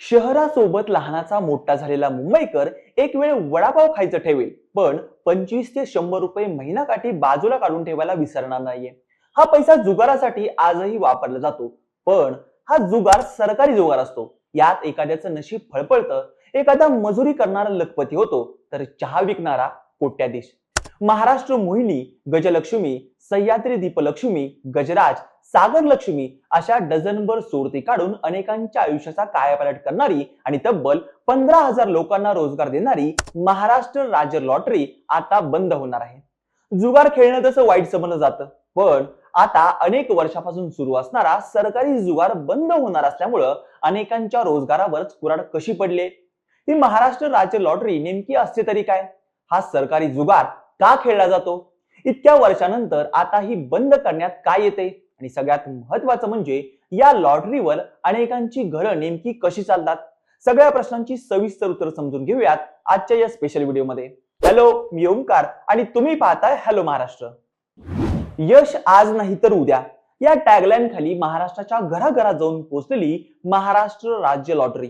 शहरासोबत लहानाचा मोठा झालेला मुंबईकर एक वेळ वडापाव खायचं ठेवेल पण पंचवीस ते शंभर रुपये महिनाकाठी बाजूला काढून ठेवायला विसरणार नाहीये. हा पैसा जुगारासाठी आजही वापरला जातो पण हा जुगार सरकारी जुगार असतो. यात एखाद्याचं नशीब फळफळतं एखादा मजुरी करणारा लखपती होतो तर चहा विकणारा कोट्याधीश. महाराष्ट्र मोहिनी गजलक्ष्मी सह्याद्री दीपलक्ष्मी गजराज सागर लक्ष्मी अशा डझनभर सोडती काढून अनेकांच्या आयुष्याचा कायापालट करणारी आणि तब्बल पंधरा हजार लोकांना रोजगार देणारी महाराष्ट्र राज्य लॉटरी आता बंद होणार आहे. जुगार खेळणं तसं वाईट समजलं जातं पण आता अनेक वर्षापासून सुरू असणारा सरकारी जुगार बंद होणार असल्यामुळं अनेकांच्या रोजगारावरच कुराड कशी पडले? ही महाराष्ट्र राज्य लॉटरी नेमकी असते तरी काय? हा सरकारी जुगार का खेळला जातो? इतक्या वर्षानंतर आता ही बंद करण्यात काय येते? आणि सगळ्यात महत्वाचं म्हणजे या लॉटरीवर अनेकांची घरं नेमकी कशी चालतात? सगळ्या प्रश्नांची सविस्तर उत्तर समजून घेऊयात आजच्या या स्पेशल व्हिडिओमध्ये हॅलो मी ओमकार आणि तुम्ही पाहताय हॅलो महाराष्ट्र. यश आज नाही तर उद्या. या टॅगलाईन खाली महाराष्ट्राच्या घराघरात जाऊन पोहोचलेली महाराष्ट्र राज्य लॉटरी.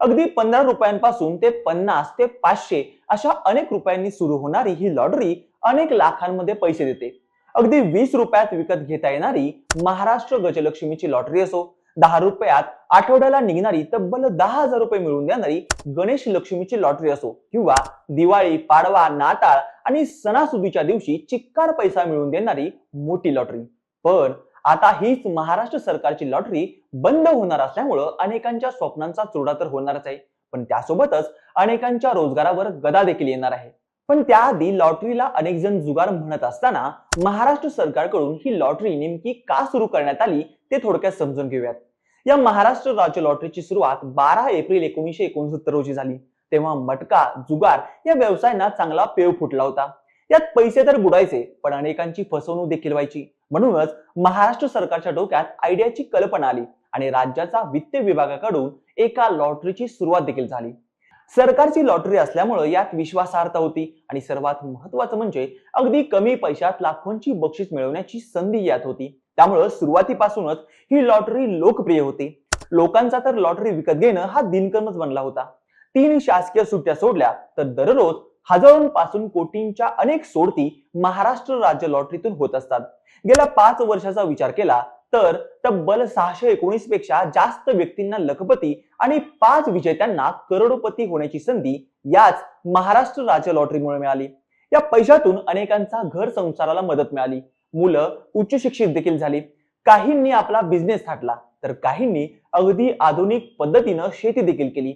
अगदी पंधरा रुपयांपासून ते पन्नास ते पाचशे अशा अनेक रुपयांनी सुरू होणारी ही लॉटरी अनेक लाखांमध्ये पैसे देते. अगदी वीस रुपयात विकत घेता येणारी महाराष्ट्र गजलक्ष्मीची लॉटरी असो दहा रुपयात आठवड्याला निघणारी तब्बल दहा हजार रुपये मिळवून देणारी गणेश लक्ष्मीची लॉटरी असो किंवा दिवाळी पाडवा नाताळ आणि सणासुदीच्या दिवशी चिक्कार पैसा मिळवून देणारी मोठी लॉटरी. पण आता हीच महाराष्ट्र सरकारची लॉटरी बंद होणार असल्यामुळं अनेकांच्या स्वप्नांचा चुरडा तर होणारच आहे. पण त्यासोबतच अनेकांच्या रोजगारावर गदा देखील येणार आहे. पण त्याआधी लॉटरीला अनेक जण जुगार म्हणत असताना महाराष्ट्र सरकारकडून ही लॉटरी नेमकी का सुरू करण्यात आली ते थोडक्यात समजून घेऊयात. या महाराष्ट्र राज्य लॉटरीची सुरुवात बारा एप्रिल एकोणीसशे एकोणसत्तर रोजी झाली. तेव्हा मटका जुगार या व्यवसायांना चांगला पेव फुटला होता. यात पैसे तर बुडायचे पण अनेकांची फसवणूक देखील व्हायची. म्हणूनच महाराष्ट्र सरकारच्या डोक्यात आयडियाची कल्पना आली आणि राज्याचा वित्त विभागाकडून एका लॉटरीची सुरुवात देखील झाली. सरकारची लॉटरी असल्यामुळे यात विश्वासार्हता होती आणि सर्वात महत्वाचं म्हणजे अगदी कमी पैशात लाखोंची बक्षीस मिळवण्याची संधी यात होती. त्यामुळं सुरुवातीपासूनच ही लॉटरी लोकप्रिय होती. लोकांचा तर लॉटरी विकत घेणं हा दिनक्रमच बनला होता. तीन शासकीय सुट्ट्या सोडल्या तर दररोज हजारोंपासून कोटींच्या अनेक सोडती महाराष्ट्र राज्य लॉटरीतून होत असतात. गेल्या पाच वर्षाचा विचार केला तर तब्बल सहाशे एकोणीसपेक्षा जास्त व्यक्तींना लखपती आणि पाच विजेत्यांना करोडपती होण्याची संधी याच महाराष्ट्र राज्य लॉटरीमुळे मिळाली. या पैशातून अनेकांचा घर संसाराला मदत मिळाली. मुलं उच्च शिक्षित देखील झाली. काहींनी आपला बिझनेस थाटला तर काहींनी अगदी आधुनिक पद्धतीनं शेती देखील केली.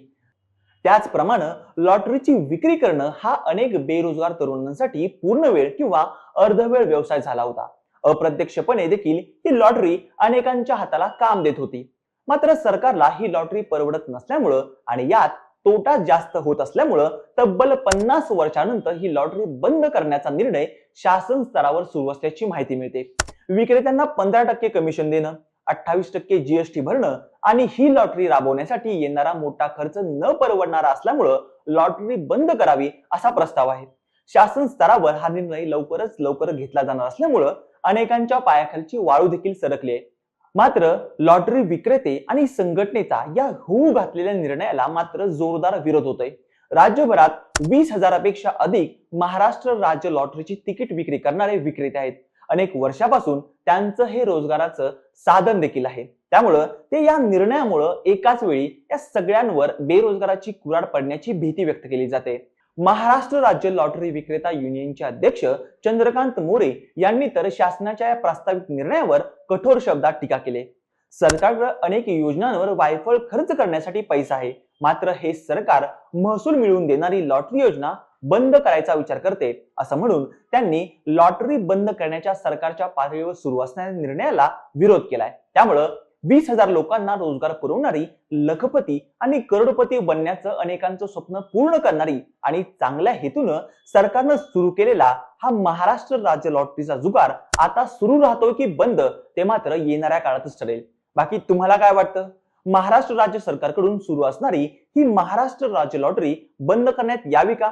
त्याचप्रमाणे लॉटरीची विक्री करणं हा अनेक बेरोजगार तरुणांसाठी पूर्ण वेळ किंवा अर्धवेळ व्यवसाय झाला होता. अप्रत्यक्षपणे देखील ही लॉटरी अनेकांच्या हाताला काम देत होती. मात्र सरकारला ही लॉटरी परवडत नसल्यामुळं आणि यात तोटा जास्त होत असल्यामुळं तब्बल पन्नास वर्षानंतर ही लॉटरी बंद करण्याचा निर्णय शासन स्तरावर सुरू असल्याची माहिती मिळते. विक्रेत्यांना पंधरा टक्के कमिशन देणं अठ्ठावीस टक्के जीएसटी भरणं आणि ही लॉटरी राबवण्यासाठी येणारा मोठा खर्च न परवडणारा असल्यामुळं लॉटरी बंद करावी असा प्रस्ताव आहे. शासन स्तरावर हा निर्णय लवकरच लवकर घेतला जाणार असल्यामुळं अनेकांच्या पायाखालची वाळू देखील सरकली आहे. मात्र लॉटरी विक्रेते आणि संघटनेचा या होऊ घातलेल्या निर्णयाला मात्र जोरदार विरोध होतोय. राज्यभरात वीस हजारापेक्षा अधिक महाराष्ट्र राज्य लॉटरीची तिकीट विक्री करणारे विक्रेते आहेत. अनेक वर्षापासून त्यांचं हे रोजगाराचं साधन देखील आहे. त्यामुळं ते या निर्णयामुळं एकाच वेळी या सगळ्यांवर बेरोजगाराची कुराड पडण्याची भीती व्यक्त केली जाते. महाराष्ट्र राज्य लॉटरी विक्रेता युनियनचे अध्यक्ष चंद्रकांत मोरे यांनी तर शासनाच्या या प्रस्तावित निर्णयावर कठोर शब्दात टीका केली. सरकारकडे अनेक योजनांवर वायफळ खर्च करण्यासाठी पैसा आहे. मात्र हे सरकार महसूल मिळवून देणारी लॉटरी योजना बंद करायचा विचार करते असं म्हणून त्यांनी लॉटरी बंद करण्याच्या सरकारच्या पातळीवर सुरू असणाऱ्या निर्णयाला विरोध केलाय. त्यामुळं वीस हजार लोकांना रोजगार पुरवणारी लखपती आणि करोडपती बनण्याचं अनेकांचं स्वप्न पूर्ण करणारी आणि चांगल्या हेतूनं सरकारनं सुरू केलेला हा महाराष्ट्र राज्य लॉटरीचा जुगार आता सुरू राहतोय की बंद ते मात्र येणाऱ्या काळातच ठरेल. बाकी तुम्हाला काय वाटतं? महाराष्ट्र राज्य सरकारकडून सुरू असणारी ही महाराष्ट्र राज्य लॉटरी बंद करण्यात यावी का?